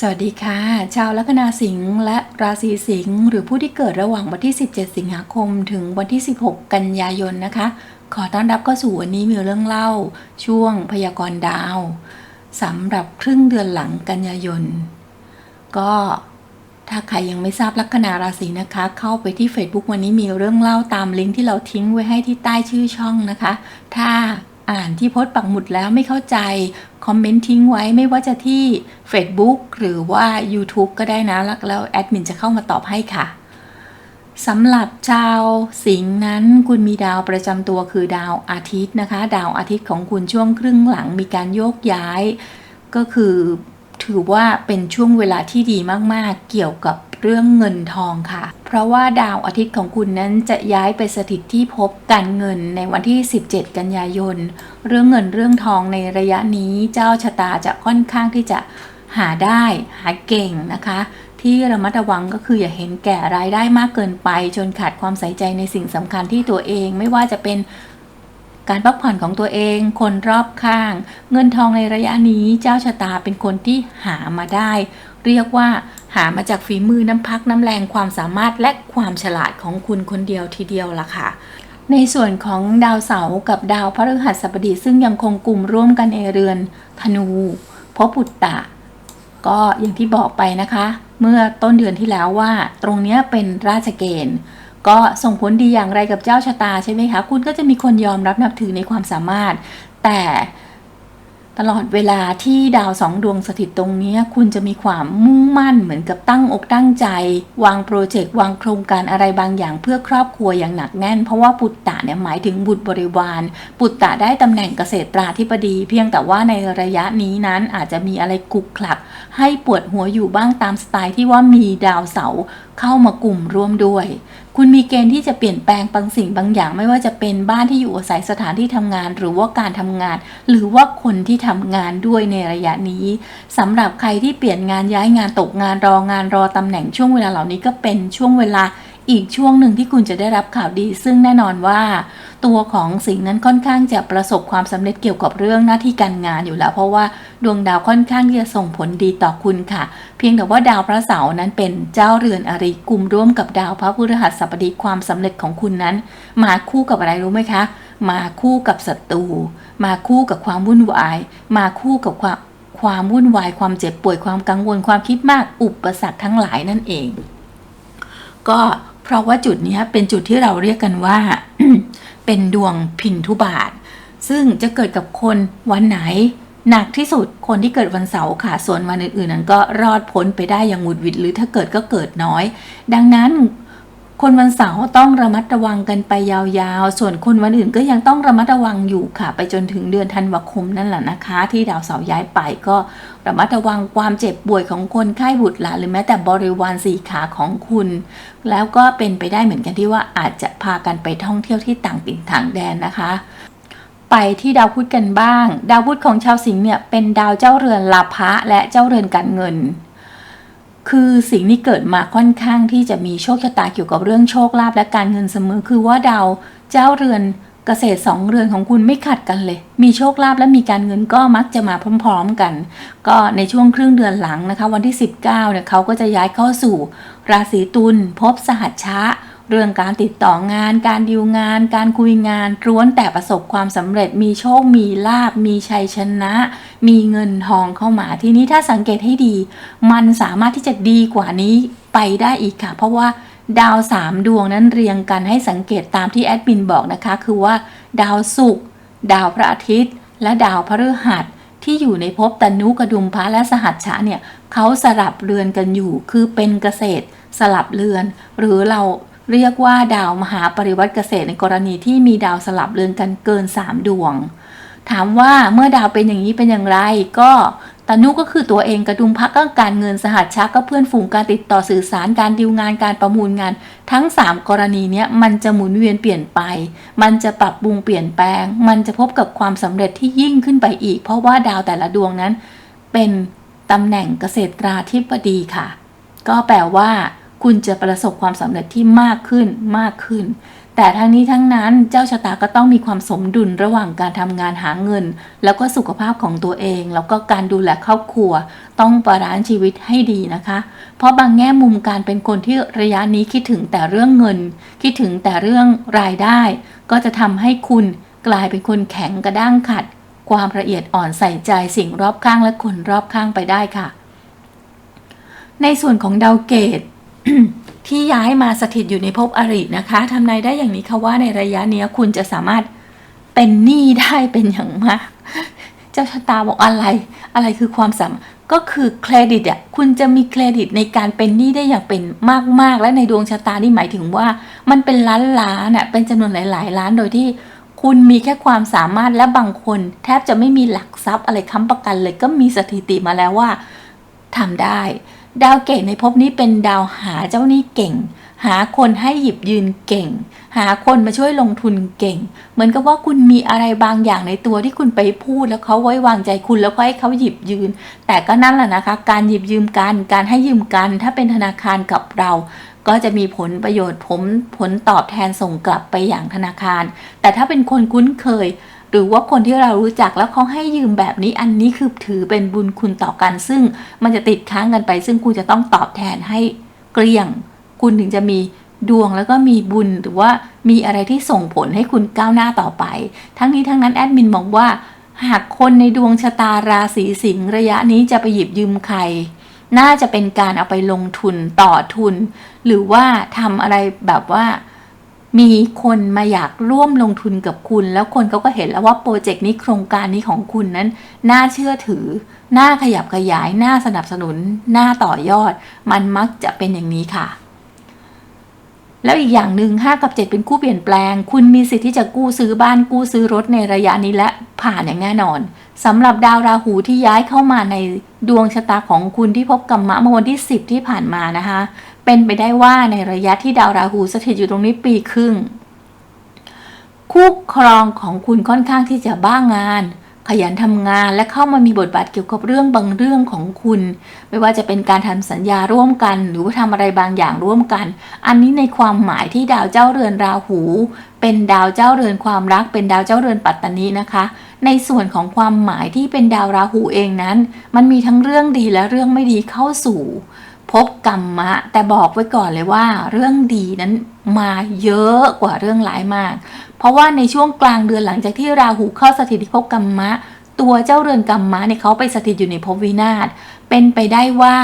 สวัสดีค่ะ ชาวลัคนาสิงห์และราศีสิงห์หรือผู้ที่เกิดระหว่างวันที่ 17 สิงหาคม ถึงวันที่ 16 กันยายนนะคะ ขอต้อนรับเข้าสู่วันนี้มีเรื่องเล่า ช่วงพยากรณ์ดาวสำหรับครึ่งเดือนหลังกันยายน ก็ถ้าใครยังไม่ทราบลัคนาราศีนะคะ เข้าไปที่ Facebook วันนี้มีเรื่องเล่าตามลิงก์ที่เราทิ้งไว้ให้ที่ใต้ชื่อช่องนะคะ ถ้า อ่านที่โพสต์ปักหมุดแล้วไม่เข้าใจ คอมเมนต์ทิ้งไว้ไม่ว่าจะที่ Facebook หรือว่า YouTube ก็ได้นะแล้วแล้วแอดมินจะเข้ามาตอบให้ค่ะสำหรับชาวสิงห์นั้น คุณมีดาวประจำตัวคือดาวอาทิตย์นะคะ ดาวอาทิตย์ของคุณช่วงครึ่งหลังมีการโยกย้าย ก็คือถือว่าเป็นช่วงเวลาที่ดีมากๆ เกี่ยวกับ เรื่องเงินทองค่ะ เพราะว่าดาวอาทิตย์ของคุณนั้นจะย้ายไปสถิตที่ภพการเงินในวันที่ 17 กันยายน เรื่องเงินเรื่องทองในระยะนี้เจ้าชะตาจะค่อนข้างที่จะหาได้หาเก่งนะคะ ที่ระมัดระวังก็คืออย่าเห็นแก่รายได้มากเกินไป จนขาดความใส่ใจในสิ่งสำคัญที่ตัวเอง ไม่ว่าจะเป็นการพักผ่อนของตัวเอง คนรอบข้าง เงินทองในระยะนี้เจ้าชะตาเป็นคนที่หามาได้ เรียกว่า หามาจากฝีมือน้ำพักน้ำแรงความสามารถและความฉลาดของคุณคนเดียวทีเดียวล่ะค่ะในส่วนของดาวเสาร์กับดาวพฤหัสบดีซึ่งยังคงกลุ่มร่วมกันในเรือน ธนูพบปุตตะ ก็อย่างที่บอกไปนะคะ เมื่อต้นเดือนที่แล้วว่า ตรงนี้เป็นราชเกณฑ์ ก็ส่งผลดีอย่างไรกับเจ้าชะตาใช่ไหมคะ คุณก็จะมีคนยอมรับนับถือในความสามารถ แต่ ตลอดเวลาที่ดาวสองดวงสถิตตรงนี้ คุณจะมีความมุ่งมั่นเหมือนกับตั้งอกตั้งใจ วางโปรเจกต์วางโครงการอะไรบางอย่างเพื่อครอบครัวอย่างหนักแน่น เพราะว่าปุตตะเนี่ยหมายถึงบุตรบริวาร ปุตตะได้ตำแหน่งเกษตราธิบดี เพียงแต่ว่าในระยะนี้นั้นอาจจะมีอะไรกุกคลัก ให้ปวดหัวอยู่บ้างตามสไตล์ที่ว่ามีดาวเสาเข้ามากลุ่มร่วมด้วย คุณมีเกณฑ์ที่จะเปลี่ยนแปลงบางสิ่งบางอย่าง ไม่ว่าจะเป็นบ้านที่อยู่อาศัยสถานที่ทำงาน หรือว่าการทำงาน หรือว่าคนที่ทำงานด้วยในระยะนี้สำหรับใครที่เปลี่ยนงานย้ายงานตกงานรองานรอตำแหน่งช่วงเวลาเหล่านี้ก็เป็นช่วงเวลา อีกช่วงหนึ่งที่คุณจะได้รับข่าวดี ซึ่งแน่นอนว่า ตัวของสิ่งนั้นค่อนข้างจะประสบความสำเร็จเกี่ยวกับเรื่องหน้าที่การงานอยู่แล้ว เพราะว่าดวงดาวค่อนข้างที่จะส่งผลดีต่อคุณค่ะ เพียงแต่ว่าดาวพระเสาร์นั้นเป็นเจ้าเรือนอริกลุ่มร่วมกับดาวพระพฤหัสบดีความสำเร็จของคุณนั้น มาคู่กับอะไรรู้ไหมคะ มาคู่กับศัตรูมาคู่กับความวุ่นวาย มาคู่กับความความวุ่นวายความเจ็บป่วยความกังวลความคิดมากอุปสรรคทั้งหลายนั่นเอง ก็ เพราะว่าจุดนี้เป็นจุดที่เราเรียกกันว่า เป็นดวงพินทุบาท ซึ่งจะเกิดกับคนวันไหน หนักที่สุดคนที่เกิดวันเสาร์ค่ะ ส่วนวันอื่นๆ นั้นก็รอดพ้นไปได้อย่างหวุดหวิดหรือถ้าเกิดก็เกิดน้อย ดังนั้น คนวันเสาร์ต้องระมัดระวังกันไปยาวๆ ส่วนคนวันอื่นก็ยังต้องระมัดระวังอยู่ค่ะ ไปจนถึงเดือนธันวาคมนั่นแหละนะคะ ที่ดาวเสาร์ย้ายไปก็ระมัดระวังความเจ็บป่วยของคนไข้บุตรหลานหรือแม้แต่บริวารสี่ขาของคุณ แล้วก็เป็นไปได้เหมือนกันที่ว่าอาจจะพากันไปท่องเที่ยวที่ต่างถิ่นต่างแดนนะคะไปที่ดาวพุธกันบ้าง ดาวพุธของชาวสิงห์เนี่ยเป็นดาวเจ้าเรือนลาภะและเจ้าเรือนการเงิน คือสิ่งนี้เกิดมาค่อนข้างที่จะมีโชคชะตาเกี่ยวกับเรื่องโชคลาภและการเงินเสมอ คือว่าดาวเจ้าเรือนเกษตรสองเรือนของคุณไม่ขัดกันเลย มีโชคลาภและมีการเงินก็มักจะมาพร้อมๆกัน ก็ในช่วงครึ่งเดือนหลังนะคะ วันที่ 19เนี่ยเขาก็จะย้ายเข้าสู่ ราศีตุลพบสหัชชะ เรื่องการติดต่องาน การดิวงาน การคุยงานล้วนแต่ประสบความสำเร็จมีโชค มีลาบ มีชัยชนะ มีเงินทองเข้ามาทีนี้ถ้าสังเกตให้ดี มันสามารถที่จะดีกว่านี้ไปได้อีกค่ะ เพราะว่าดาวสามดวงนั้นเรียงกันให้สังเกตตามที่แอดมินบอกนะคะ คือว่า ดาวศุกร์ดาวพระอาทิตย์ และดาวพฤหัสที่อยู่ในภพตนุกระดุมพระและสหัชชะเนี่ยเขาสลับเรือนกันอยู่ คือเป็นเกษตรสลับเรือน หรือเรา เรียกว่าดาวมหาปริวัติเกษตรในกรณีที่มีดาวสลับเรือนกันเกิน 3 ดวง ถามว่าเมื่อดาวเป็นอย่างนี้เป็นอย่างไร ก็ตนุก็คือตัวเองกระดุมพักก็การเงินสหัชชะก็เพื่อนฝูงการติดต่อสื่อสารการดิวงานการประมูลงาน ทั้ง 3 กรณีเนี้ยมันจะหมุนเวียนเปลี่ยนไป มันจะปรับปรุงเปลี่ยนแปลง มันจะพบกับความสำเร็จที่ยิ่งขึ้นไปอีก เพราะว่าดาวแต่ละดวงนั้น เป็นตำแหน่งเกษตราธิบดีค่ะ ก็แปลว่า คุณจะประสบความสำเร็จที่มากขึ้นมากขึ้นแแต่ทั้งนี้ทั้งนั้นเจ้าชะตาก็ต้องมีความสมดุลระหว่างการทำงานหาเงิน แล้วก็สุขภาพของตัวเอง แล้วก็การดูแลครอบครัว ต้องบาลานซ์ชีวิตให้ดีนะคะ เพราะบางแง่มุมการเป็นคนที่ระยะนี้คิดถึงแต่เรื่องเงิน คิดถึงแต่เรื่องรายได้ ก็จะทำให้คุณกลายเป็นคนแข็งกระด้างขัด ความละเอียดอ่อนใส่ใจสิ่งรอบข้างและคนรอบข้างไปได้ค่ะ ในส่วนของดาวเกต ที่ย้ายมาสถิตอยู่ในภพอรินะคะทำนายได้อย่างนี้ค่ะว่าในระยะนี้คุณจะสามารถเป็นหนี้ได้เป็นอย่างมาก เจ้าชะตาบอกอะไร อะไรคือความสามารถก็คือเครดิตอะคุณจะมีเครดิตในการเป็นหนี้ได้อย่างเป็นมาก ๆ และในดวงชะตานี่หมายถึงว่ามันเป็นล้านล้านอะเป็นจำนวนหลาย ๆ ล้านโดยที่คุณมีแค่ความสามารถและบางคน แทบจะไม่มีหลักทรัพย์อะไรค้ำประกันเลยก็มีสถิติมาแล้วว่าทำได้ ดาวเก่งในภพนี้เป็นดาวหาเจ้าหนี้เก่ง หาคนให้หยิบยืนเก่ง หาคนมาช่วยลงทุนเก่ง เหมือนกับว่าคุณมีอะไรบางอย่างในตัวที่คุณไปพูดแล้วเขาไว้วางใจคุณแล้วก็ให้เขาหยิบยืน แต่ก็นั่นแหละนะคะ การหยิบยืมกัน การให้ยืมกัน ถ้าเป็นธนาคารกับเราก็จะมีผลประโยชน์ผมผลตอบแทนส่งกลับไปอย่างธนาคาร แต่ถ้าเป็นคนคุ้นเคย หรือว่าคนที่เรารู้จักแล้วเขาให้ยืมแบบนี้อันนี้คือถือเป็นบุญคุณต่อกัน ซึ่งมันจะติดค้างกันไป ซึ่งคุณจะต้องตอบแทนให้เกลี้ยง คุณถึงจะมีดวงแล้วก็มีบุญหรือว่ามีอะไรที่ส่งผลให้คุณก้าวหน้าต่อไป ทั้งนี้ทั้งนั้นแอดมินมองว่า หากคนในดวงชะตาราศีสิงห์ระยะนี้จะไปหยิบยืมใคร น่าจะเป็นการเอาไปลงทุนต่อทุน หรือว่าทำอะไรแบบว่า มีคนมาอยากร่วมลงทุนกับคุณ แล้วคนเขาก็เห็นแล้วว่าโปรเจกต์นี้โครงการนี้ของคุณนั้น น่าเชื่อถือ น่าขยับขยาย น่าสนับสนุน น่าต่อยอด มันมักจะเป็นอย่างนี้ค่ะ แล้วอีกอย่างหนึ่ง5กับ 7 เป็นคู่เปลี่ยนแปลง คุณมีสิทธิ์ที่จะกู้ซื้อบ้านกู้ซื้อรถในระยะนี้และผ่านอย่างแน่นอนสำหรับดาวราหูที่ย้ายเข้ามาในดวงชะตาของคุณที่พบกัมมะเมื่อวันที่ 10 ที่ผ่านมานะคะ เป็นไปได้ว่าในระยะที่ดาวราหูสถิตอยู่ตรงนี้ปีครึ่ง คู่ครองของคุณค่อนข้างที่จะบ้างงาน ขยันทำงานและเข้ามามีบทบาทเกี่ยวกับเรื่องบางเรื่องของคุณ ไม่ว่าจะเป็นการทำสัญญาร่วมกัน หรือว่าทำอะไรบางอย่างร่วมกัน อันนี้ในความหมายที่ดาวเจ้าเรือนราหู เป็นดาวเจ้าเรือนความรัก เป็นดาวเจ้าเรือนปัตตานีนะคะในส่วนของความหมายที่เป็นดาวราหูเองนั้น มันมีทั้งเรื่องดีและเรื่องไม่ดีเข้าสู่ บกรรมะ แต่บอกไว้ก่อนเลยว่า เรื่องดีนั้นมาเยอะกว่าเรื่องร้ายมาก เพราะว่าในช่วงกลางเดือนหลังจากที่ราหูเข้าสถิตที่ภพกรรมะ ตัวเจ้าเรือนกรรมะเนี่ยเขาไปสถิตอยู่ในภพวินาศเป็นไปได้ว่า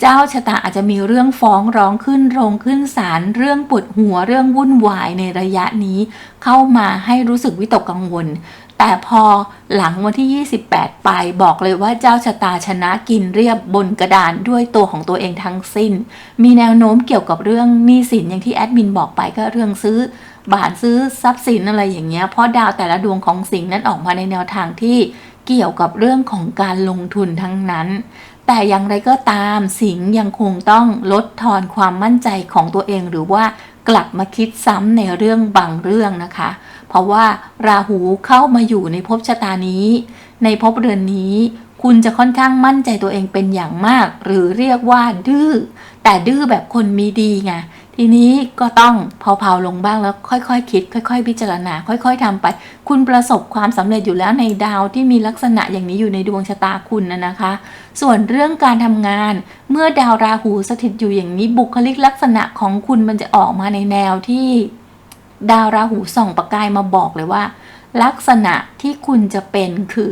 เจ้าชะตาอาจจะมีเรื่องฟ้องร้องขึ้นโรงขึ้นศาลเรื่องปวดหัวเรื่องวุ่นวายในระยะนี้ เข้ามาให้รู้สึกวิตกกังวล แต่พอหลังวันที่ 28 ไปบอกเลยว่าเจ้าชะตาชนะกินเรียบบนกระดานด้วยตัวของตัวเองทั้งสิ้น มีแนวโน้มเกี่ยวกับเรื่องหนี้สินอย่างที่แอดมินบอกไปก็เรื่องซื้อบานซื้อทรัพย์สินอะไรอย่างเงี้ยเพราะดาวแต่ละดวงของสิงห์นั้นออกมาในแนวทางที่เกี่ยวกับเรื่องของการลงทุนทั้งนั้น แต่อย่างไรก็ตามสิงห์ยังคงต้องลดทอนความมั่นใจของตัวเองหรือว่ากลับมาคิดซ้ำในเรื่องบางเรื่องนะคะ เพราะว่าราหูเข้ามาอยู่ในภพชะตานี้ ในภพเรือนนี้ คุณจะค่อนข้างมั่นใจตัวเองเป็นอย่างมาก หรือเรียกว่าดื้อ แต่ดื้อแบบคนมีดีไงทีนี้ก็ต้องเผาๆลงบ้างแล้วค่อยๆคคิด ค่อย ๆ พิจารณา ค่อย ๆทำไป คุณประสบความสำเร็จอยู่แล้วในดาวที่มีลักษณะอย่างนี้อยู่ในดวงชะตาคุณนะนะคะ ส่วนเรื่องการทำงาน เมื่อดาวราหูสถิตอยู่อย่างนี้บุคลิกลักษณะของคุณมันจะออกมาในแนวที่ ดาวราหูส่องประกายมาบอกเลยว่า ลักษณะที่คุณจะเป็นคือ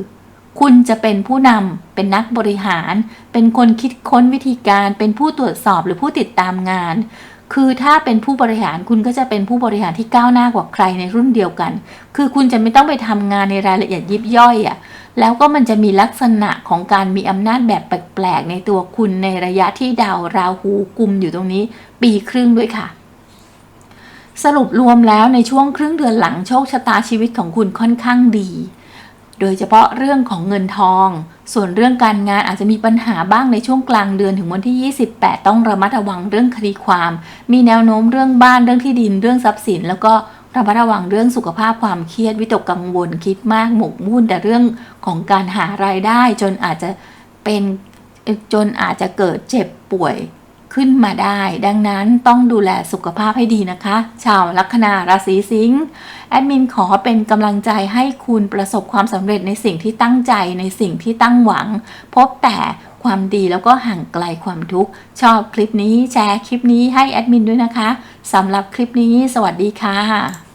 คุณจะเป็นผู้นำเป็นนักบริหาร เป็นคนคิดค้นวิธีการ เป็นผู้ตรวจสอบหรือผู้ติดตามงาน คือถ้าเป็นผู้บริหารคุณก็จะเป็นผู้บริหารที่ก้าวหน้ากว่าใครในรุ่นเดียวกัน คือคุณจะไม่ต้องไปทำงานในรายละเอียดยิบย่อยอะ่ะแล้วก็มันจะมีลักษณะของการมีอำนาจแบบแปลกๆในตัวคุณในระยะที่ดาวราหูกุมอยู่ตรงนี้ ปีครึ่งด้วยค่ะ สรุปรวมแล้วในช่วงครึ่งเดือนหลังโชคชะตาชีวิตของคุณค่อนข้างดี โดยเฉพาะเรื่องของเงินทอง ส่วนเรื่องการงานอาจจะมีปัญหาบ้างในช่วงกลางเดือนถึงวันที่ 28 ต้องระมัดระวังเรื่องคดีความ มีแนวโน้มเรื่องบ้านเรื่องที่ดินเรื่องทรัพย์สิน แล้วก็ระมัดระวังเรื่องสุขภาพความเครียดวิตกกังวลคิดมากหมกมุ่นแต่เรื่องของการหารายได้จนอาจจะเป็นจนอาจจะเกิดเจ็บป่วย ขึ้นมาได้ ดังนั้นต้องดูแลสุขภาพให้ดีนะคะ ชาวลัคนาราศีสิงห์แอดมินขอเป็นกำลังใจให้คุณประสบความสำเร็จในสิ่งที่ตั้งใจในสิ่งที่ตั้งหวัง พบแต่ความดีแล้วก็ห่างไกลความทุกข์ชอบคลิปนี้แชร์คลิปนี้ให้แอดมินด้วยนะคะสำหรับคลิปนี้ สวัสดีค่ะ